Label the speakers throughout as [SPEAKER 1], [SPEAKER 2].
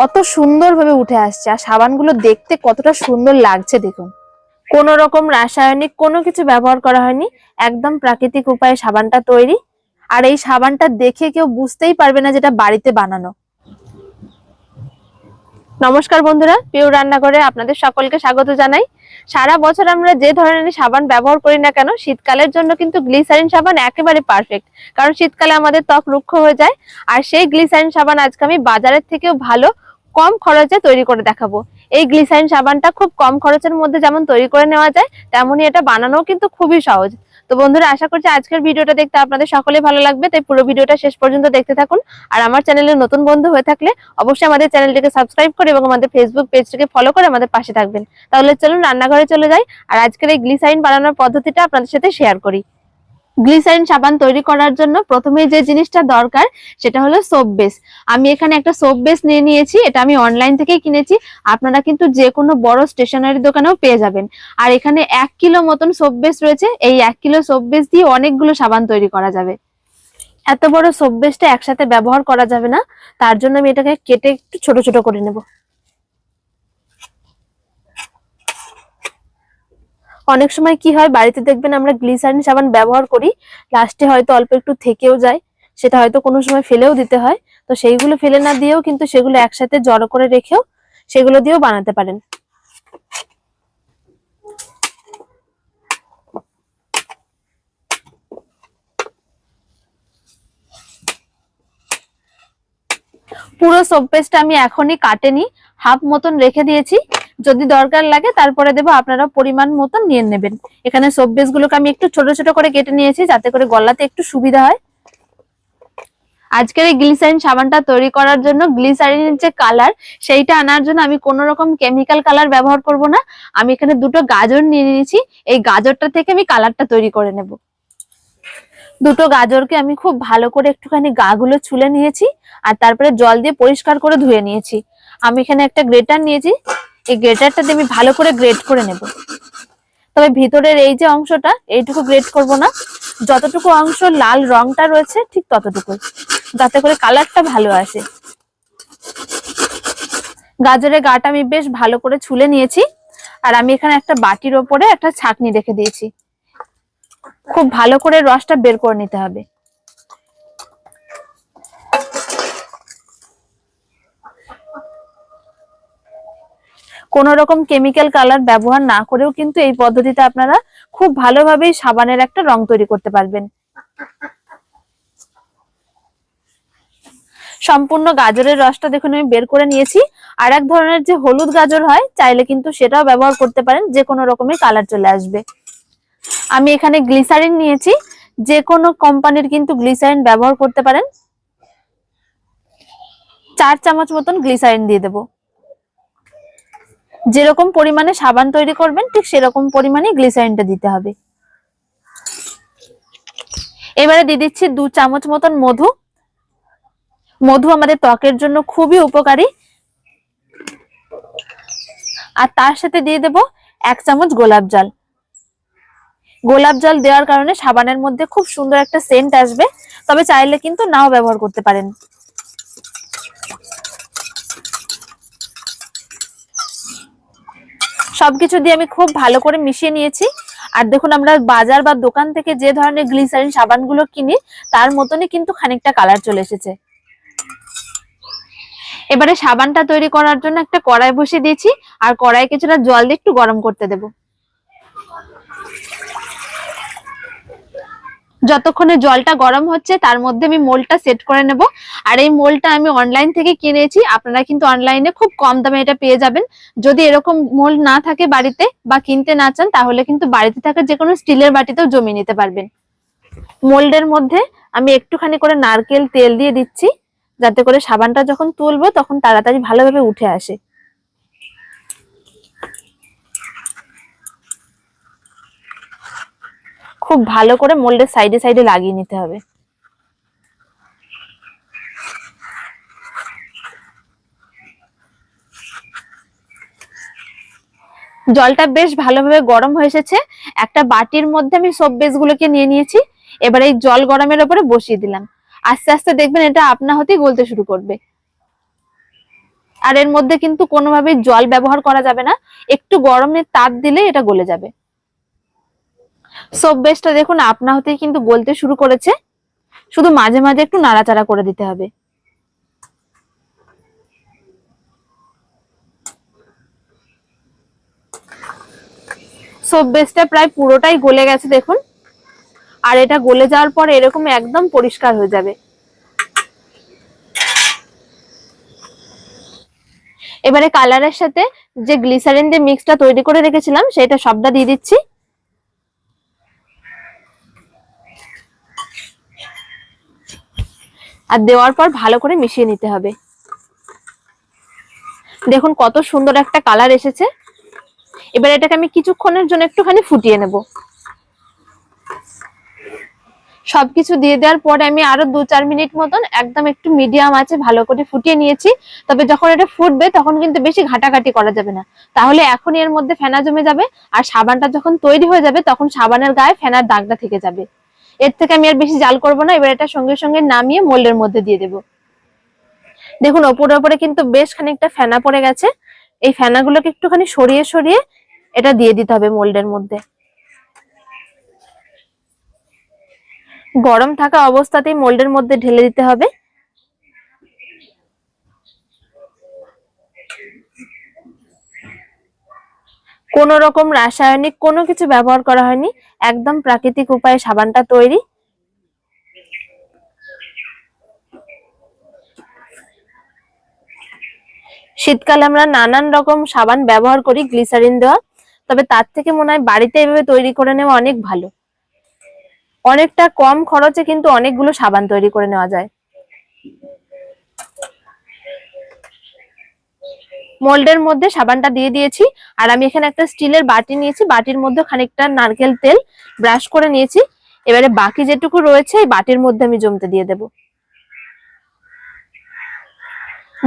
[SPEAKER 1] কত সুন্দরভাবে উঠে আসছে, আর সাবানগুলো দেখতে কতটা সুন্দর লাগছে দেখুন। কোনো রকম রাসায়নিক কোনো কিছু ব্যবহার করা হয়নি, একদম প্রাকৃতিক উপায়ে সাবানটা তৈরি। আর এই সাবানটা দেখে কেউ বুঝতেই পারবে না যেটা বাড়িতে বানানো। নমস্কার বন্ধুরা পিউ রান্নাঘরে আপনাদের সকলকে স্বাগত জানাই। সারা বছর আমরা যে ধরনের সাবান ব্যবহার করি না কেন, শীতকালের জন্য কিন্তু গ্লিসারিন সাবান একেবারে পারফেক্ট। কারণ শীতকালে আমাদের ত্বক রুক্ষ হয়ে যায়, আর সেই গ্লিসারিন সাবান আজকে আমি বাজারের থেকেও ভালো কম খরচে তৈরি করে দেখাবো। এই গ্লিসারিন সাবানটা খুব কম খরচের মধ্যে যেমন তৈরি করে নেওয়া যায়, তেমনই এটা বানানোও কিন্তু খুবই সহজ। তো বন্ধুরা, আশা করছি আজকের ভিডিওটা দেখতে আপনাদের সকলেই ভালো লাগবে, তাই পুরো ভিডিওটা শেষ পর্যন্ত দেখতে থাকুন। আর আমার চ্যানেলে নতুন বন্ধু হয়ে থাকলে অবশ্যই আমাদের চ্যানেলটিকে সাবস্ক্রাইব করে এবং আমাদের ফেসবুক পেজটিকে ফলো করে আমাদের পাশে থাকবেন। তাহলে চলুন রান্নাঘরে চলে যাই, আর আজকের এই গ্লিসারিন বানানোর পদ্ধতিটা আপনাদের সাথে শেয়ার করি। গ্লিসারিন সাবান তৈরি করার জন্য প্রথমেই যে জিনিসটা দরকার সেটা হলো সোপ বেস আমি এখানে একটা সোপ বেস নিয়ে নিয়েছি, এটা আমি অনলাইন থেকেই কিনেছি। আপনারা কিন্তু যে কোনো বড় স্টেশনারি দোকানেও পেয়ে যাবেন। আর এখানে এক কিলো মতন সোপ বেস রয়েছে, এই এক কিলো সোপ বেস দিয়ে অনেকগুলো সাবান তৈরি করা যাবে। এত বড় সোপ বেসটা একসাথে ব্যবহার করা যাবে না, তার জন্য আমি এটাকে কেটে একটু ছোট ছোট করে নেব। অনেক সময় কি হয়, বাড়িতে দেখবেন আমরা গ্লিসারিন সাবান ব্যবহার করি লাস্টে হয়তো অল্প একটু থেকেও যায়, সেটা হয়তো কোনো সময় ফেলেও দিতে হয়, তো সেইগুলো ফেলে না দিয়েও কিন্তু সেগুলো একসাথে জড়ো করে রেখেও সেগুলো দিয়েও বানাতে পারেন। পুরো সোপ পেস্টটা আমি এখনই কাটেনি হাফ মতন রেখে দিয়েছি। যদি দরকার লাগে, তারপরে দেবো আপনারা পরিমাণ মতন নিয়ে নেবেন। এখানে সোপ বেস গুলোকে আমি একটু ছোট ছোট করে কেটে নিয়েছি, যাতে করে গলাতে একটু সুবিধা হয়। আজকের এই গ্লিসারিন সাবানটা তৈরি করার জন্য গ্লিসারিনের যে কালার সেইটা আনার জন্য আমি কোনো রকম কেমিক্যাল কালার ব্যবহার করব না। আমি এখানে দুটো গাজর নিয়ে নিয়েছি, এই গাজরটা থেকে আমি কালারটা তৈরি করে নেব। দুটো গাজরকে আমি খুব ভালো করে একটুখানি গাগুলো ছুলে নিয়েছি, আর তারপরে জল দিয়ে পরিষ্কার করে ধুয়ে নিয়েছি। আমি এখানে একটা গ্রেটার নিয়েছি এই গ্রেটারটা দিয়ে আমি ভালো করে গ্রেট করে নেব। তবে ভিতরের এই যে অংশটা, এইটুকু গ্রেট করব না। যতটুকু অংশ লাল রংটা রয়েছে, ঠিক ততটুকু যাতে করে কালারটা ভালো আসে। গাজরের গাটা আমি বেশ ভালো করে ছুলে নিয়েছি। আর আমি এখানে একটা বাটির ওপরে একটা ছাকনি রেখে দিয়েছি। খুব ভালো করে রসটা বের করে নিতে হবে। কোন রকম কেমিক্যাল কালার ব্যবহার না করেও কিন্তু এই পদ্ধতিতে আপনারা খুব ভালোভাবেই সাবানের একটা রং তৈরি করতে পারবেন। সম্পূর্ণ গাজরের রসটা দেখুন, আমি বের করে নিয়েছি। আর এক ধরনের যে হলুদ গাজর হয়, চাইলে কিন্তু সেটাও ব্যবহার করতে পারেন, যে কোনো রকমের কালার চলে আসবে। আমি এখানে গ্লিসারিন নিয়েছি, যে কোনো কোম্পানির কিন্তু গ্লিসারিন ব্যবহার করতে পারেন। চার চামচ মতন গ্লিসারিন দিয়ে দেবো। যেরকম পরিমাণে সাবান তৈরি করবেন, ঠিক সেরকম পরিমাণে গ্লিসারিনটা দিতে হবে। এবারে দিয়ে দিচ্ছি দু চামচ মতন মধু। মধু আমাদের ত্বকের জন্য খুবই উপকারী। আর তার সাথে দিয়ে দেব এক চামচ গোলাপ জল। গোলাপ জল দেওয়ার কারণে সাবানের মধ্যে খুব সুন্দর একটা সেন্ট আসবে, তবে চাইলে কিন্তু নাও ব্যবহার করতে পারেন। সবকিছু দিয়ে আমি খুব ভালো করে মিশিয়ে নিয়েছি। আর দেখুন, আমরা বাজার বা দোকান থেকে যে ধরনের গ্লিসারিন সাবানগুলো কিনি, তার মতনই কিন্তু খানিকটা কালার চলে এসেছে। এবারে সাবানটা তৈরি করার জন্য একটা কড়াই বসিয়ে দিয়েছি, আর কড়াই কিছুটা জল দিয়ে একটু গরম করতে দেবো। যতক্ষণে জলটা গরম হচ্ছে, তার মধ্যে আমি মোলটা সেট করে নেব। আর এই মোলটা আমি অনলাইন থেকে কিনেছি। আপনারা কিন্তু অনলাইনে খুব কম দামে এটা পেয়ে যাবেন। যদি এরকম মোল না থাকে বাড়িতে বা কিনতে না চান, তাহলে কিন্তু বাড়িতে থাকা যে কোনো স্টিলের বাটিতেও জমিয়ে নিতে পারবেন। মোল্ডের মধ্যে আমি একটুখানি করে নারকেল তেল দিয়ে দিচ্ছি, যাতে করে সাবানটা যখন তুলবো, তখন তাড়াতাড়ি ভালোভাবে উঠে আসে। খুব ভালো করে মোল্ডের সাইডে সাইডে লাগিয়ে নিতে হবে। জলটা বেশ ভালোভাবে গরম হয়ে এসেছে। একটা বাটির মধ্যে আমি সব বেস গুলোকে নিয়ে নিয়েছি। এবার এই জল গরমের ওপরে বসিয়ে দিলাম। আস্তে আস্তে দেখবেন এটা আপনা হতেই গলতে শুরু করবে। আর এর মধ্যে কিন্তু কোনোভাবেই জল ব্যবহার করা যাবে না। একটু গরমের তাপ দিলে এটা গলে যাবে। সোপ বেসটা দেখুন, আপনা হতেই কিন্তু গলতে শুরু করেছে। শুধু মাঝে মাঝে একটু নাড়াচাড়া করে দিতে হবে। সোপ বেসটা প্রায় পুরোটাই গলে গেছে, দেখুন। আর এটা গলে যাওয়ার পর এরকম একদম পরিষ্কার হয়ে যাবে। এবারে কালারের সাথে যে গ্লিসারিন দিয়ে মিক্সটা তৈরি করে রেখেছিলাম, সেটা সবটা দিয়ে দিচ্ছি। আর দেওয়ার পর ভালো করে মিশিয়ে নিতে হবে। দেখুন কত সুন্দর একটা কালার এসেছে। এবার এটাকে আমি কিছুক্ষণের জন্য একটুখানি ফুটিয়ে নেব। সবকিছু দিয়ে দেওয়ার পরে আমি আরও দু চার মিনিট মতন একদম একটু মিডিয়াম আছে ভালো করে ফুটিয়ে নিয়েছি। তবে যখন এটা ফুটবে তখন কিন্তু বেশি ঘাটাঘাটি করা যাবে না। তাহলে এখন এর মধ্যে ফেনা জমে যাবে আর সাবানটা যখন তৈরি হয়ে যাবে তখন সাবানের গায়ে ফেনার দাগটা থেকে যাবে। এর থেকে আমি আর বেশি জাল করব না, এবার এটা সঙ্গে সঙ্গে নামিয়ে মোল্ডের মধ্যে দিয়ে দেব। দেখুন, ওপরে ওপরে কিন্তু বেশ খানিকটা ফেনা পড়ে গেছে। এই ফেনাগুলোকে একটুখানি সরিয়ে সরিয়ে এটা দিয়ে দিতে হবে মোল্ডের মধ্যে। গরম থাকা অবস্থাতেই মোল্ডের মধ্যে ঢেলে দিতে হবে। কোনো রকম রাসায়নিক কোনো কিছু ব্যবহার করা হয়নি। একদম প্রাকৃতিক উপায়ে সাবানটা তৈরি। শীতকালে আমরা নানান রকম সাবান ব্যবহার করি, গ্লিসারিন দেওয়া। তবে তার থেকে মনে হয় বাড়িতে এভাবে তৈরি করে নেওয়া অনেক ভালো। অনেকটা কম খরচে কিন্তু অনেকগুলো সাবান তৈরি করে নেওয়া যায়। মোল্ডের মধ্যে সাবানটা দিয়ে দিয়েছি। আর আমি এখানে একটা স্টিলের বাটি নিয়েছি, বাটির মধ্যে খানিকটা নারকেল তেল ব্রাশ করে নিয়েছি। এবারে বাকি যেটুকু রয়েছে, এই বাটির মধ্যে আমি জমতে দিয়ে দেব।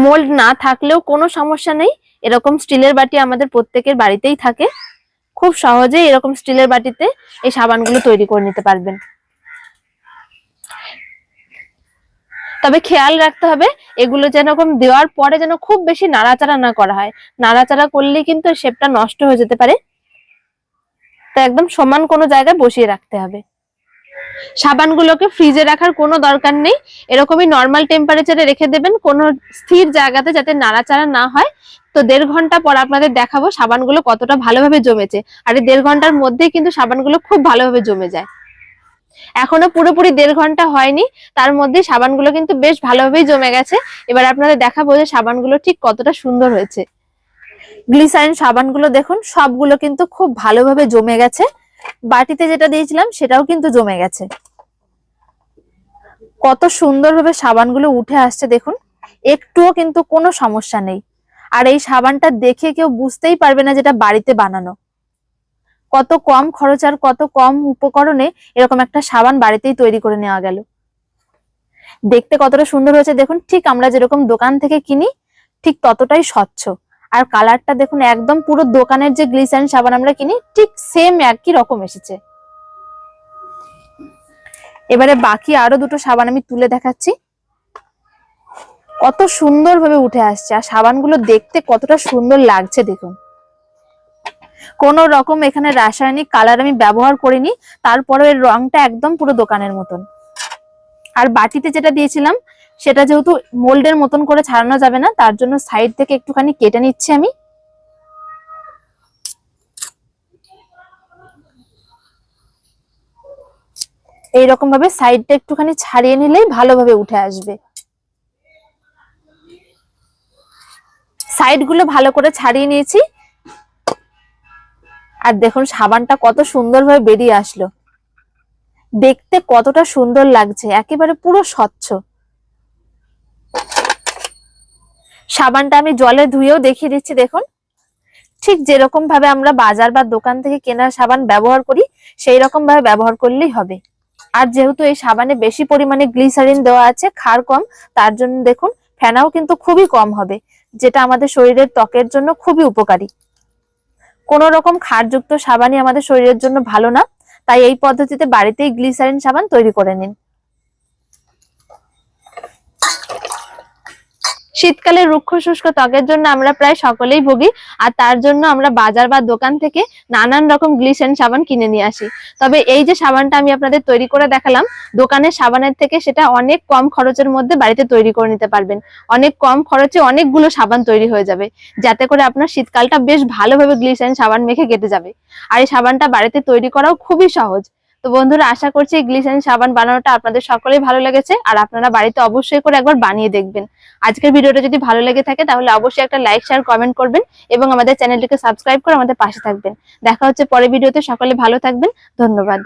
[SPEAKER 1] মোল্ড না থাকলেও কোনো সমস্যা নেই, এরকম স্টিলের বাটি আমাদের প্রত্যেকের বাড়িতেই থাকে। খুব সহজেই এরকম স্টিলের বাটিতে এই সাবানগুলো তৈরি করে নিতে পারবেন। তবে খেয়াল রাখতে হবে, এগুলো যেরকম দেওয়ার পরে যেন খুব বেশি নাড়াচাড়া না করা হয়। নাড়াচাড়া করলে কিন্তু শেপটা নষ্ট হয়ে যেতে পারে। তো একদম সমান কোনো জায়গায় বসিয়ে রাখতে হবে। সাবানগুলোকে ফ্রিজে রাখার কোনো দরকার নেই। এরকমই নর্মাল টেম্পারেচারে রেখে দেবেন। কোনো স্থির জায়গাতে যাতে নাড়াচাড়া না হয়। তো দেড় ঘণ্টা পর আপনাদের দেখাবো সাবানগুলো কতটা ভালোভাবে জমেছে। আর এই দেড় ঘণ্টার মধ্যেই কিন্তু সাবানগুলো খুব ভালোভাবে জমে যায়। এখনও পুরোপুরি দেড় ঘণ্টা হয়নি, তার মধ্যে সাবানগুলো কিন্তু বেশ ভালোভাবেই জমে গেছে। এবার আপনাদের দেখাবো যে সাবানগুলো ঠিক কতটা সুন্দর হয়েছে। গ্লিসারিন সাবানগুলো দেখুন, সবগুলো কিন্তু খুব ভালোভাবে জমে গেছে। বাটিতে যেটা দিয়েছিলাম, সেটাও কিন্তু জমে গেছে। কত সুন্দরভাবে সাবানগুলো উঠে আসছে দেখুন, একটুও কিন্তু কোনো সমস্যা নেই। আর এই সাবানটা দেখে কেউ বুঝতেই পারবে না যেটা বাড়িতে বানানো। কত কম খরচ আর কত কম উপকরণে এরকম একটা সাবান বাড়িতেই তৈরি করে নেওয়া গেল। দেখতে কতটা সুন্দর হয়েছে। দেখুন, ঠিক আমরা যেরকম দোকান থেকে কিনি, ঠিক ততটাই স্বচ্ছ। আর কালারটা দেখুন, একদম পুরো দোকানের যে গ্লিসারিন সাবান আমরা কিনি, ঠিক সেম একই রকম এসেছে। এবারে বাকি আরও দুটো সাবান আমি তুলে দেখাচ্ছি। কত সুন্দর ভাবে উঠে আসছে। আর সাবানগুলো দেখতে কতটা সুন্দর লাগছে, দেখুন। কোন রকম এখানে রাসায়নিক কালার আমি ব্যবহার করিনি তারপরে এর রংটা একদম পুরো দোকানের মতন। আর বাটিতে যেটা দিয়েছিলাম, সেটা যেহেতু মোল্ডের মতন করে ছাড়ানো যাবে না, তার জন্য সাইড থেকে একটুখানি কেটে নিচ্ছি আমি। এইরকম ভাবে সাইডটা একটুখানি ছাড়িয়ে নিলেই ভালোভাবে উঠে আসবে। সাইডগুলো ভালো করে ছাড়িয়ে নিয়েছি। আর দেখুন, সাবানটা কত সুন্দরভাবে বেরিয়ে আসলো। দেখতে কতটা সুন্দর লাগছে, একেবারে পুরো স্বচ্ছ। সাবানটা আমি জলে ধুয়েও দেখিয়ে দিচ্ছি, দেখুন। ঠিক যেরকম ভাবে আমরা বাজার বা দোকান থেকে কেনা সাবান ব্যবহার করি সেই রকম ভাবে ব্যবহার করলেই হবে। আর যেহেতু এই সাবানে বেশি পরিমাণে গ্লিসারিন দেওয়া আছে, ক্ষার কম, তার জন্য দেখুন, ফেনাও কিন্তু খুবই কম হবে, যেটা আমাদের শরীরের ত্বকের জন্য খুবই উপকারী। কোনো রকম ক্ষারযুক্ত সাবানই আমাদের শরীরের জন্য ভালো না। তাই এই পদ্ধতিতে বাড়িতেই গ্লিসারিন সাবান তৈরি করে নিন। শীতকালে রুক্ষ শুষ্ক ত্বকের জন্য আমরা প্রায় সকলেই ভুগি, আর তার জন্য আমরা বাজার বা দোকান থেকে নানান রকম গ্লিসারিন সাবান কিনে নিয়ে আসি। তবে এই যে সাবানটা আমি আপনাদের তৈরি করে দেখালাম, দোকানের সাবানের থেকে সেটা অনেক কম খরচের মধ্যে বাড়িতে তৈরি করে নিতে পারবেন। অনেক কম খরচে অনেকগুলো সাবান তৈরি হয়ে যাবে, যাতে করে আপনার শীতকালটা বেশ ভালোভাবে গ্লিসারিন সাবান মেখে কেটে যাবে। আর এই সাবানটা বাড়িতে তৈরি করাও খুবই সহজ। তো বন্ধুরা, আশা করছি গ্লিসারিন সাবান বানানোটা আপনাদের সকলেই ভালো লেগেছে আর আপনারা বাড়িতে অবশ্যই করে একবার বানিয়ে দেখবেন। আজকের ভিডিওটা যদি ভালো লেগে থাকে তাহলে অবশ্যই একটা লাইক, শেয়ার, কমেন্ট করবেন এবং আমাদের চ্যানেলটিকে সাবস্ক্রাইব করে আমাদের পাশে থাকবেন। দেখা হচ্ছে পরের ভিডিওতে, সকলে ভালো থাকবেন। ধন্যবাদ।